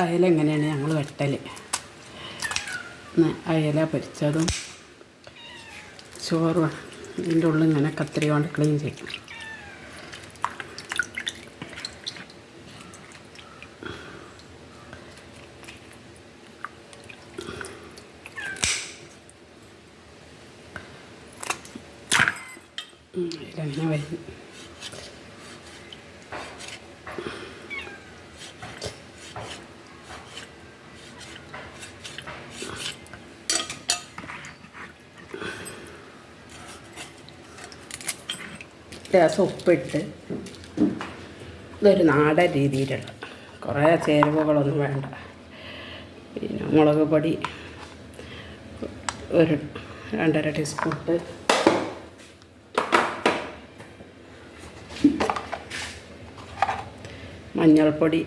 അയല എങ്ങനെയാണ് ഞങ്ങൾ വെട്ടൽ അയല പൊരിച്ചതും ചോറും ഇതിന്റെ ഉള്ളിൽ ഇങ്ങനെ കത്തിരി കൊണ്ട് ക്ലീൻ ചെയ്യും. ഇതിലെണ്ണ വരും. ലേശം ഉപ്പിട്ട് ഇതൊരു നാടൻ രീതിയിലുള്ള കുറേ ചേരുവകളൊന്നും വേണ്ട. പിന്നെ മുളക് പൊടി ഒരു രണ്ടര ടീസ്പൂൺ ഇട്ട് മഞ്ഞൾപ്പൊടി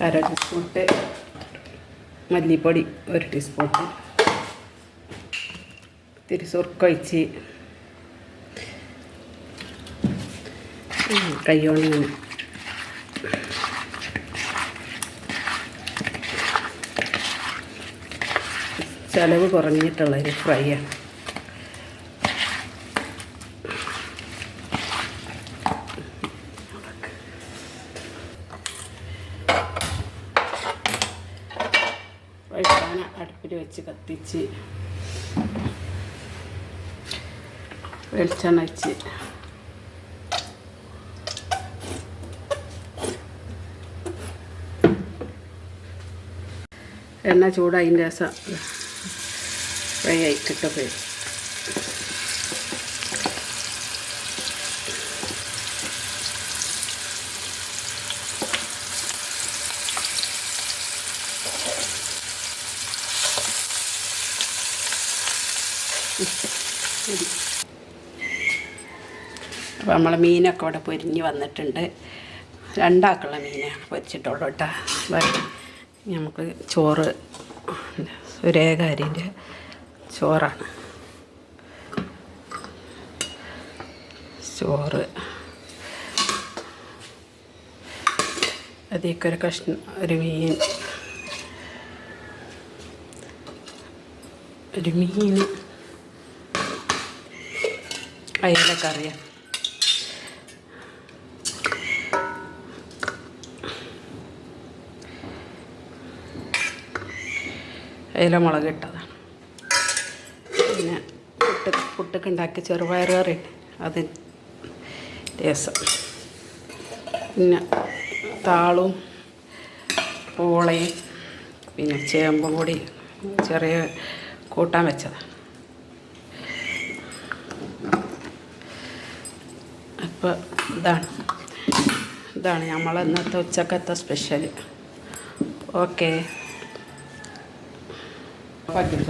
അര ടീസ്പൂൺ ഇട്ട് മല്ലിപ്പൊടി ഒരു ടീസ്പൂൺ ഇട്ട് ഇത്തിരി സുർക്കൊഴിച്ച് ഇങ്ങനെ ചിലവ് കുറഞ്ഞിട്ടുള്ള ഒരു ഫ്രൈ ആണ് പാൻ അടുപ്പിൽ വെച്ച് കത്തിച്ച് വെളിച്ചെണ്ണ വെച്ച് എണ്ണ ചൂടായതിന്റെ രസം ഫ്രൈ ആയി പോയി. അപ്പോൾ നമ്മളെ മീനൊക്കെ ഇവിടെ പൊരിഞ്ഞ് വന്നിട്ടുണ്ട്. രണ്ടാക്കുള്ള മീനാണ് പൊരിച്ചിട്ടുള്ളൂ കേട്ടോ. നമുക്ക് ചോറ് സുരേഖാരിന്റെ ചോറാണ്. ചോറ്. അതിലേക്ക് ഒരു കഷ്ണം ഒരു മീൻ. ഒരു മീൻ. അയലക്കറിയാണ് അതിലെ മുളക് ഇട്ടതാണ് പിന്നെ പുട്ട് പുട്ടൊക്കെ ഉണ്ടാക്കി ചെറുപയർ കറി. അത് രസം. പിന്നെ താളും ഓളയും പിന്നെ ചേമ്പ് കൂടി ചെറിയ കൂട്ടാൻ വെച്ചതാണ് അപ്പോൾ ഇതാണ്. ഇതാണ് നമ്മളെന്നത്തെ ഉച്ചക്കത്തെ സ്പെഷ്യൽ ഓക്കെ. Quite good,